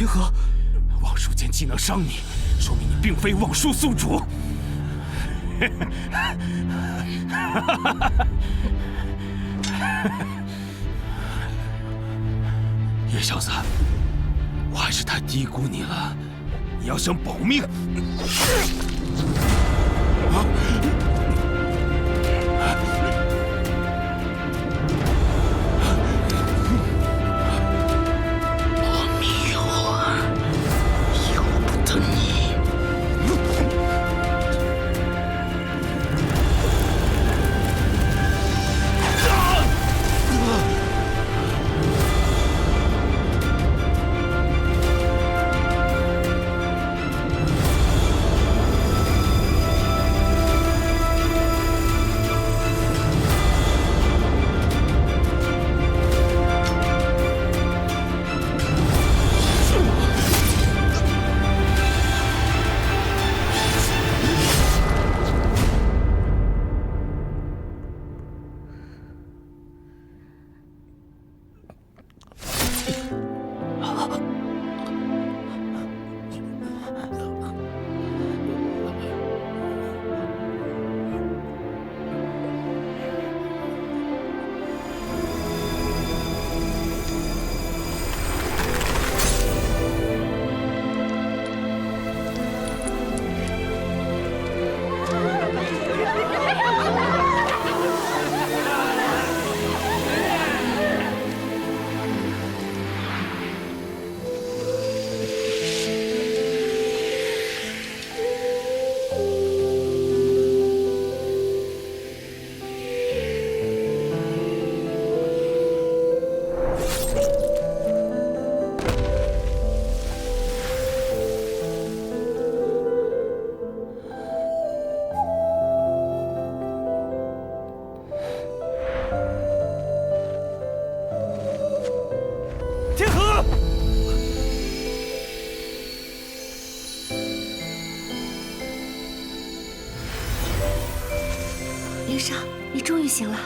天和，望舒剑既能伤你，说明你并非望舒宿主。叶小子，我还是太低估你了。你要想保命。林莎，你终于醒了。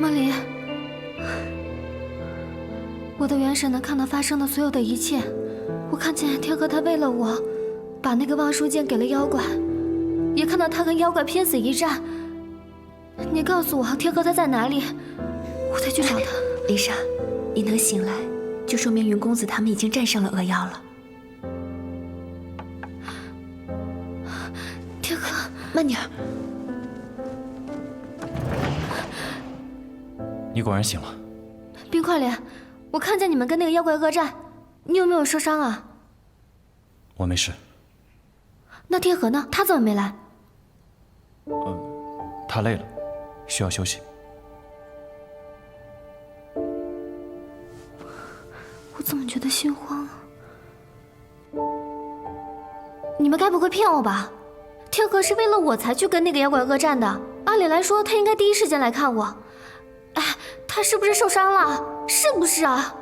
梦离，我的元神能看到发生的所有的一切。我看见天河他为了我，把那个望舒剑给了妖怪，也看到他跟妖怪拼死一战。你告诉我天河他在哪里，我再去找他。林莎，你能醒来，就说明云公子他们已经战胜了恶妖了。慢点儿。你果然醒了。冰块脸，我看见你们跟那个妖怪恶战，你有没有受伤啊？我没事。那天河呢？他怎么没来？他累了，需要休息。我怎么觉得心慌啊？你们该不会骗我吧？天河是为了我才去跟那个妖怪恶战的，按理来说他应该第一时间来看我。哎，他是不是受伤了？是不是啊？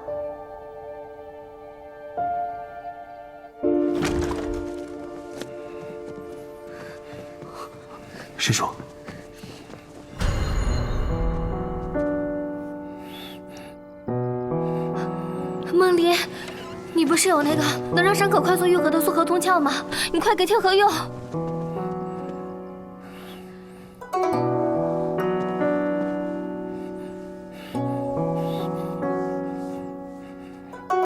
师叔，梦离，你不是有那个能让伤口快速愈合的速合通窍吗？你快给天河用。